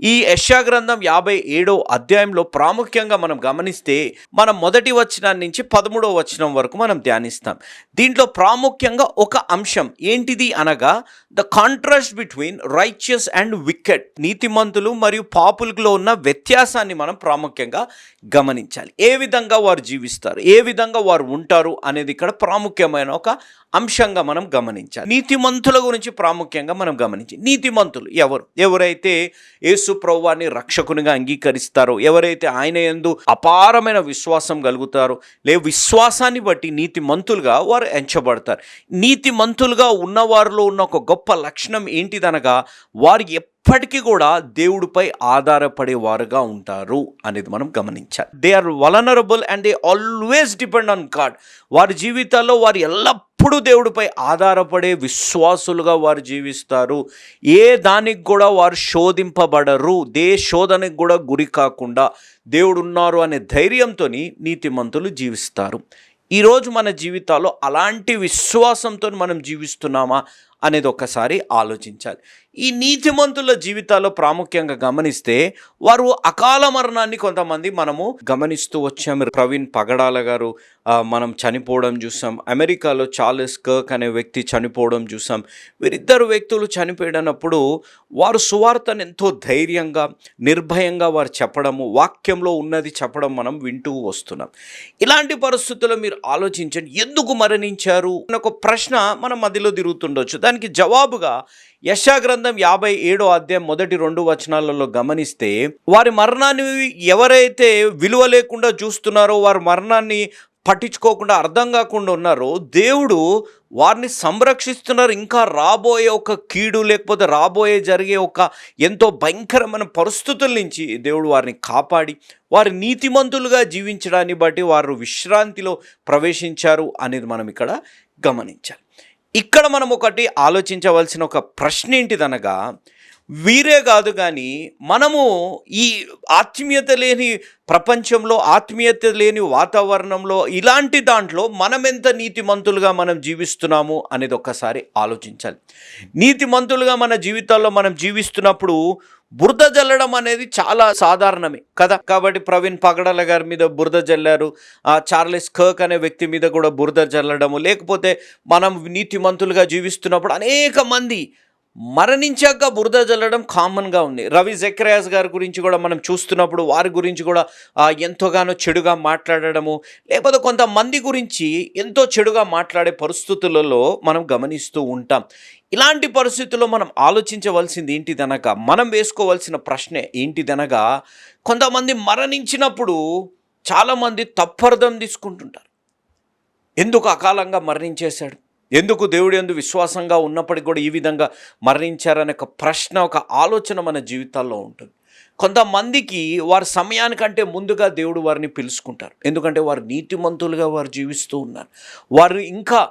ఈ యశాగ్రంథం గ్రంథం యాభై ఏడో అధ్యాయంలో ప్రాముఖ్యంగా మనం గమనిస్తే మనం మొదటి వచనం నుంచి పదమూడో వచనం వరకు మనం ధ్యానిస్తాం. దీంట్లో ప్రాముఖ్యంగా ఒక అంశం ఏంటిది అనగా the contrast between righteous and wicked నీతిమంతులు మరియు పాపులలో ఉన్న వ్యత్యాసాన్ని మనం ప్రాముఖ్యంగా గమనించాలి. ఏ విధంగా వారు జీవిస్తారు ఏ విధంగా వారు ఉంటారు అనేది ఇక్కడ ప్రాముఖ్యమైన ఒక అంశంగా మనం గమనించాలి. నీతిమంతుల గురించి ప్రాముఖ్యంగా మనం గమనించి నీతిమంతులు ఎవరు? ఎవరైతే యేసు ప్రభువాన్ని రక్షకునిగా అంగీకరిస్తారో. ఎవరైతే ఆయన ఎందు అపారమైన విశ్వాసం కలుగుతారో లే విశ్వాసాన్ని బట్టి నీతి మంతులుగా వారు ఎంచబడతారు. నీతి మంతులుగా ఉన్నవారిలో ఉన్న ఒక గొప్ప లక్షణం ఏంటిదనగా వారు ఎప్పటికీ కూడా దేవుడిపై ఆధారపడే వారుగా ఉంటారు అనేది మనం గమనించాలి. They are vulnerable and they always depend on God వారి జీవితాల్లో వారు ఎలా ఎప్పుడు దేవుడిపై ఆధారపడే విశ్వాసులుగా వారు జీవిస్తారు. ఏ దానికి కూడా వారు శోధింపబడరు. దే శోధనకు కూడా గురి కాకుండా దేవుడు ఉన్నారు అనే ధైర్యంతో నీతిమంతులు జీవిస్తారు. ఈరోజు మన జీవితాల్లో అలాంటి విశ్వాసంతో మనం జీవిస్తున్నామా? అనేది ఒక్కసారి ఆలోచించాలి. ఈ నీతిమంతుల జీవితాల్లో ప్రాముఖ్యంగా గమనిస్తే వారు అకాల మరణాన్ని కొంతమంది మనము గమనిస్తూ వచ్చాము. ప్రవీణ్ పగడాల గారు మనం చనిపోవడం చూసాం. అమెరికాలో చార్లెస్ కర్క్ అనే వ్యక్తి చనిపోవడం చూసాం. వీరిద్దరు వ్యక్తులు చనిపోయినప్పుడు వారు సువార్తను ఎంతో ధైర్యంగా నిర్భయంగా వారు చెప్పడము వాక్యంలో ఉన్నది చెప్పడం మనం వింటూ వస్తున్నాం. ఇలాంటి పరిస్థితుల్లో మీరు ఆలోచించండి. ఎందుకు మరణించారు? అన్న ఒక ప్రశ్న మన మధ్యలో తిరుగుతుండొచ్చు. దానికి జవాబుగా యశాగ్రంథం యాభై ఏడో అధ్యాయం మొదటి రెండు వచనాలలో గమనిస్తే వారి మరణాన్ని ఎవరైతే విలువ లేకుండా చూస్తున్నారో వారి మరణాన్ని పట్టించుకోకుండా అర్థం కాకుండా ఉన్నారో దేవుడు వారిని సంరక్షిస్తున్నారు. ఇంకా రాబోయే ఒక కీడు లేకపోతే రాబోయే జరిగే ఒక ఎంతో భయంకరమైన పరిస్థితుల నుంచి దేవుడు వారిని కాపాడి వారి నీతిమంతులుగా జీవించడాన్ని బట్టి వారు విశ్రాంతిలో ప్రవేశించారు అనేది మనం ఇక్కడ గమనించాలి. ఇక్కడ మనం ఒకటి ఆలోచించవలసిన ఒక ప్రశ్న ఏంటిదనగా వీరే కాదు కానీ మనము ఈ ఆత్మీయత లేని ప్రపంచంలో ఆత్మీయత లేని వాతావరణంలో ఇలాంటి దాంట్లో మనం ఎంత నీతిమంతులుగా మనం జీవిస్తున్నాము అనేది ఒక్కసారి ఆలోచించాలి. నీతిమంతులుగా మన జీవితాల్లో మనం జీవిస్తున్నప్పుడు బురద జల్లడం అనేది చాలా సాధారణమే కదా. కాబట్టి ప్రవీణ్ పగడల గారి మీద బురద జల్లారు. ఆ చార్లెస్ కర్క్ అనే వ్యక్తి మీద కూడా బురద జల్లడము. లేకపోతే మనం నీతిమంతులుగా జీవిస్తున్నప్పుడు అనేక మంది మరణించాక బురద జల్లడం కామన్గా ఉంది. రవి జక్రయాస్ గారి గురించి కూడా మనం చూస్తున్నప్పుడు వారి గురించి కూడా ఎంతగానో ఎంతోగానో చెడుగా మాట్లాడడము లేకపోతే కొంతమంది గురించి ఎంతో చెడుగా మాట్లాడే పరిస్థితులలో మనం గమనిస్తూ ఉంటాం. ఇలాంటి పరిస్థితుల్లో మనం ఆలోచించవలసింది ఏంటిదనగా మనం వేసుకోవాల్సిన ప్రశ్నే ఏంటిదనగా కొంతమంది మరణించినప్పుడు చాలామంది తప్పర్థం తీసుకుంటుంటారు. ఎందుకు అకాలంగా మరణించేశాడు? ఎందుకు దేవుడు ఎందు విశ్వాసంగా ఉన్నప్పటికీ కూడా ఈ విధంగా మరణించారనే ఒక ప్రశ్న ఒక ఆలోచన మన జీవితాల్లో ఉంటుంది. కొంతమందికి వారి సమయానికంటే ముందుగా దేవుడు వారిని పిలుచుకుంటారు. ఎందుకంటే వారు నీతిమంతులుగా వారు జీవిస్తూ ఉన్నారు. వారు ఇంకా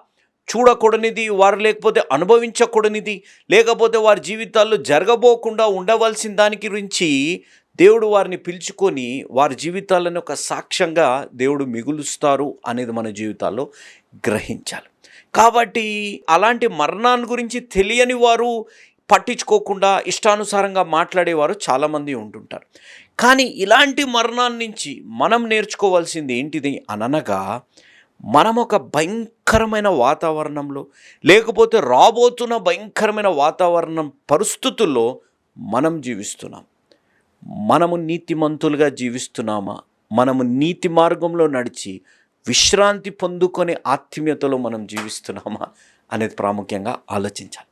చూడకూడనిది వారు లేకపోతే అనుభవించకూడనిది లేకపోతే వారి జీవితాల్లో జరగబోకుండా ఉండవలసిన దాని గురించి దేవుడు వారిని పిలుచుకొని వారి జీవితాలను ఒక సాక్ష్యంగా దేవుడు మిగులుస్తారు అనేది మన జీవితాల్లో గ్రహించాలి. కాబట్టి అలాంటి మరణాన్ని గురించి తెలియని వారు పట్టించుకోకుండా ఇష్టానుసారంగా మాట్లాడేవారు చాలామంది ఉంటుంటారు. కానీ ఇలాంటి మరణాన్ని నుంచి మనం నేర్చుకోవాల్సింది ఏంటిది అననగా మనం ఒక భయంకరమైన వాతావరణంలో లేకపోతే రాబోతున్న భయంకరమైన వాతావరణం పరిస్థితుల్లో మనం జీవిస్తున్నాం. మనము నీతిమంతులుగా జీవిస్తున్నామా? మనము నీతి మార్గంలో నడిచి విశ్రాంతి పొందుకొని ఆత్మీయతలో మనం జీవిస్తున్నామా అనేది ప్రాముఖ్యంగా ఆలోచించాలి.